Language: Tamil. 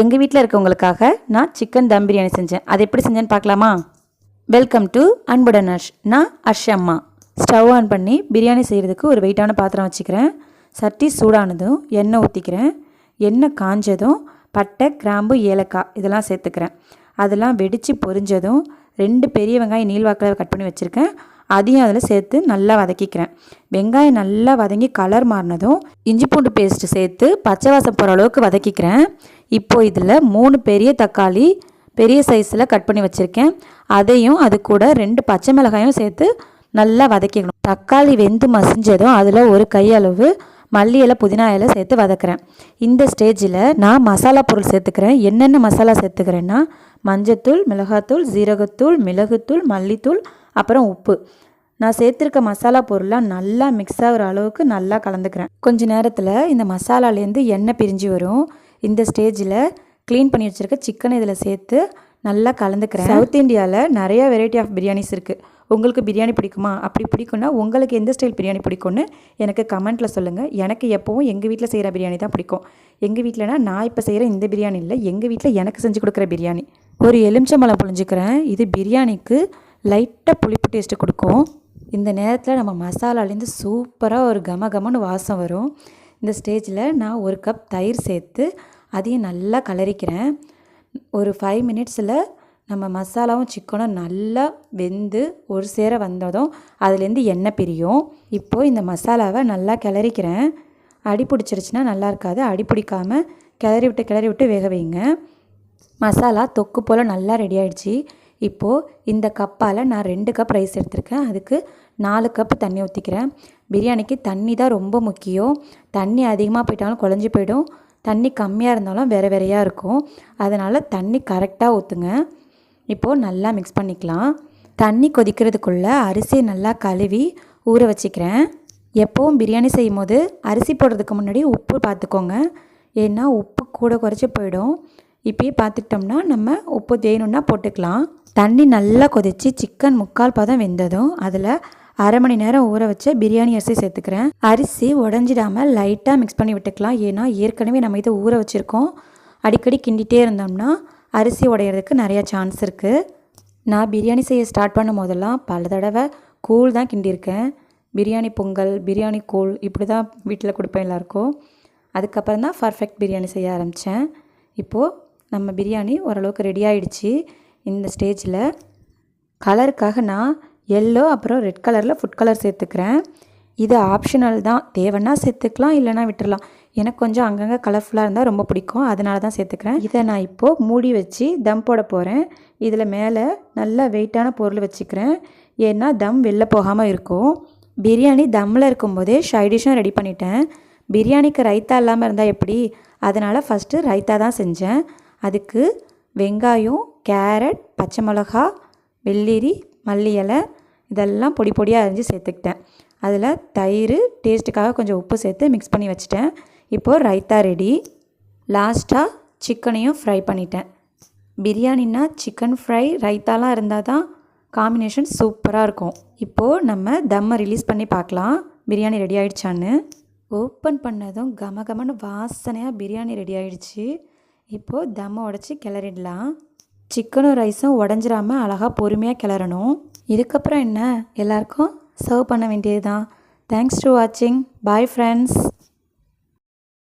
எங்கள் வீட்டில் இருக்கவங்களுக்காக நான் சிக்கன் தம் பிரியாணி செஞ்சேன். அது எப்படி செஞ்சேன்னு பார்க்கலாமா? வெல்கம் டு அன்புடன் அஷ் நான் அஷ் அம்மா. ஸ்டவ் ஆன் பண்ணி பிரியாணி செய்கிறதுக்கு ஒரு வெயிட்டான பாத்திரம் வச்சுக்கிறேன். சட்டி சூடானதும் எண்ணெய் ஊற்றிக்கிறேன் எண்ணெய் காஞ்சதும் பட்டை கிராம்பு ஏலக்காய் இதெல்லாம் சேர்த்துக்கிறேன். அதெல்லாம் வெடித்து பொரிஞ்சதும் ரெண்டு பெரிய வெங்காயம் நீள்வாக்கில் கட் பண்ணி வச்சுருக்கேன். அதையும் அதில் சேர்த்து நல்லா வதக்கிக்கிறேன். வெங்காயம் நல்லா வதங்கி கலர் மாறினதும் இஞ்சி பூண்டு பேஸ்ட்டு சேர்த்து பச்சை வாசம் போகிற அளவுக்கு வதக்கிக்கிறேன். இப்போது இதில் மூணு பெரிய தக்காளி பெரிய சைஸில் கட் பண்ணி வச்சுருக்கேன். அதையும் அது கூட ரெண்டு பச்சை மிளகாயும் சேர்த்து நல்லா வதக்கிக்கணும். தக்காளி வெந்து மசிஞ்சதும் அதில் ஒரு கையளவு மல்லி இலை புதினா இலை சேர்த்து வதக்குறேன். இந்த ஸ்டேஜில் நான் மசாலா பொருள் சேர்த்துக்கிறேன். என்னென்ன மசாலா சேர்த்துக்கிறேன்னா மஞ்சத்தூள் மிளகாத்தூள் ஜீரகத்தூள் மிளகுத்தூள் மல்லித்தூள் அப்புறம் உப்பு. நான் சேர்த்துருக்க மசாலா பொருளாக நல்லா மிக்ஸ் ஆகிற அளவுக்கு நல்லா கலந்துக்கிறேன். கொஞ்ச நேரத்தில் இந்த மசாலாலேருந்து எண்ணெய் பிரிஞ்சு வரும். இந்த ஸ்டேஜில் க்ளீன் பண்ணி வச்சுருக்க சிக்கனை இதில் சேர்த்து நல்லா கலந்துக்கிறேன். சவுத் இந்தியாவில் நிறைய வெரைட்டி ஆஃப் பிரியாணிஸ் இருக்குது உங்களுக்கு பிரியாணி பிடிக்குமா? அப்படி பிடிக்கும்னா உங்களுக்கு எந்த ஸ்டைல் பிரியாணி பிடிக்கும்னு எனக்கு கமெண்ட்டில் சொல்லுங்கள் எனக்கு எப்போவும் எங்கள் வீட்டில் செய்கிற பிரியாணி தான் பிடிக்கும். எங்கள் வீட்டிலனா நான் இப்போ செய்கிற இந்த பிரியாணி இல்லை எங்கள் வீட்டில் எனக்கு செஞ்சு கொடுக்குற பிரியாணி ஒரு எலுமிச்சம்பழம் புழிஞ்சுக்கிறேன். இது பிரியாணிக்கு லைட்டாக புளிப்பு டேஸ்ட்டு கொடுக்கும். இந்த நேரத்தில் நம்ம மசாலாலேருந்து சூப்பராக ஒரு கம கமன்னு வாசம் வரும். இந்த ஸ்டேஜில் நான் ஒரு கப் தயிர் சேர்த்து அதையும் நல்லா கலரிக்கிறேன். ஒரு ஃபைவ் மினிட்ஸில் நம்ம மசாலாவும் சிக்கனும் நல்லா வெந்து ஒரு சேர வந்ததும் அதுலேருந்து எண்ணெய் பிரியும். இப்போது இந்த மசாலாவை நல்லா கிளறிக்கிறேன். அடி பிடிச்சிருச்சுன்னா நல்லா இருக்காது. அடி பிடிக்காமல் கிளறி விட்டு கிளறி விட்டு வேக வைங்க. மசாலா தொக்கு போல் நல்லா ரெடி ஆகிடுச்சி இப்போது இந்த கப்பால் நான் ரெண்டு கப் ரைஸ் எடுத்திருக்கேன். அதுக்கு நாலு கப் தண்ணி ஊற்றிக்கிறேன் பிரியாணிக்கு தண்ணி தான் ரொம்ப முக்கியம். தண்ணி அதிகமாக போயிட்டாலும் குழஞ்சி போயிடும். தண்ணி கம்மியாக இருந்தாலும் வேறு வேறையாக இருக்கும். அதனால் தண்ணி கரெக்டாக ஊற்றுங்க இப்போது நல்லா மிக்ஸ் பண்ணிக்கலாம். தண்ணி கொதிக்கிறதுக்குள்ளே அரிசியை நல்லா கழுவி ஊற வச்சுக்கிறேன். எப்போவும் பிரியாணி செய்யும் போது அரிசி போடுறதுக்கு முன்னாடி உப்பு பார்த்துக்கோங்க. ஏன்னா உப்பு கூட குறைச்சி போயிடும். இப்பயே பார்த்துக்கிட்டோம்னா நம்ம உப்பு தேணுன்னா போட்டுக்கலாம். தண்ணி நல்லா கொதித்து சிக்கன் முக்கால் பதம் வெந்ததும் அதில் அரை மணி நேரம் ஊற வச்ச பிரியாணி அரிசி சேர்த்துக்கிறேன். அரிசி உடஞ்சிடாமல் லைட்டாக மிக்ஸ் பண்ணி விட்டுக்கலாம். ஏன்னா ஏற்கனவே நம்ம இதை ஊற வச்சுருக்கோம். அடிக்கடி கிண்டிகிட்டே இருந்தோம்னா அரிசி உடையிறதுக்கு நிறையா சான்ஸ் இருக்குது நான் பிரியாணி செய்ய ஸ்டார்ட் பண்ணும் போதெல்லாம் பல தடவை கூழ் தான் கிண்டியிருக்கேன். பிரியாணி பொங்கல் பிரியாணி கூழ் இப்படி தான் வீட்டில் கொடுப்பேன் எல்லாருக்கும். அதுக்கப்புறம் தான் பர்ஃபெக்ட் பிரியாணி செய்ய ஆரம்பித்தேன் இப்போது நம்ம பிரியாணி ஓரளவுக்கு ரெடி ஆகிடுச்சி இந்த ஸ்டேஜில் கலருக்காக நான் எல்லோ அப்புறம் ரெட் கலரில் ஃபுட் கலர் சேர்த்துக்கிறேன். இது ஆப்ஷனல் தான். தேவைன்னா சேர்த்துக்கலாம் இல்லைனா விட்டுடலாம் எனக்கு கொஞ்சம் அங்கங்கே கலர்ஃபுல்லாக இருந்தால் ரொம்ப பிடிக்கும். அதனால தான் சேர்த்துக்கிறேன். இதை நான் இப்போது மூடி வச்சு தம் போட போகிறேன் இதில் மேலே நல்ல வெயிட்டான பொருள் வச்சுக்கிறேன். ஏன்னா தம் வெளில போகாமல் இருக்கும். பிரியாணி தம்மில் இருக்கும்போதே ஷைடிஷும் ரெடி பண்ணிட்டேன். பிரியாணிக்கு ரைத்தா இல்லாமல் இருந்தால் எப்படி? அதனால் ஃபஸ்ட்டு ரைத்தா தான் செஞ்சேன். அதுக்கு வெங்காயம் கேரட் பச்சை மிளகா வெள்ளரி மல்லி இலை இதெல்லாம் பொடி பொடியாக அரிஞ்சு சேர்த்துக்கிட்டேன். அதில் தயிர் டேஸ்ட்டுக்காக கொஞ்சம் உப்பு சேர்த்து மிக்ஸ் பண்ணி வச்சுட்டேன். இப்போது ரைத்தா ரெடி. லாஸ்ட்டாக சிக்கனையும் ஃப்ரை பண்ணிட்டேன். பிரியாணின்னா சிக்கன் ஃப்ரை ரைத்தாலாம் இருந்தால் தான் காம்பினேஷன் சூப்பராக இருக்கும். இப்போது நம்ம தம்மை ரிலீஸ் பண்ணி பார்க்கலாம். பிரியாணி ரெடி ஆகிடுச்சான்னு ஓப்பன் பண்ணதும் கம கமன்னு வாசனையாக பிரியாணி ரெடி ஆகிடுச்சு இப்போது தம்மை உடச்சி கிளறிடலாம். சிக்கனும் ரைஸும் உடஞ்சிராம அழகாக பொறுமையாக கிளறணும். இதுக்கப்புறம் என்ன? எல்லாருக்கும் சர்வ் பண்ண வேண்டியது தான் தேங்க்ஸ் டு வாட்சிங் பாய் ஃப்ரெண்ட்ஸ்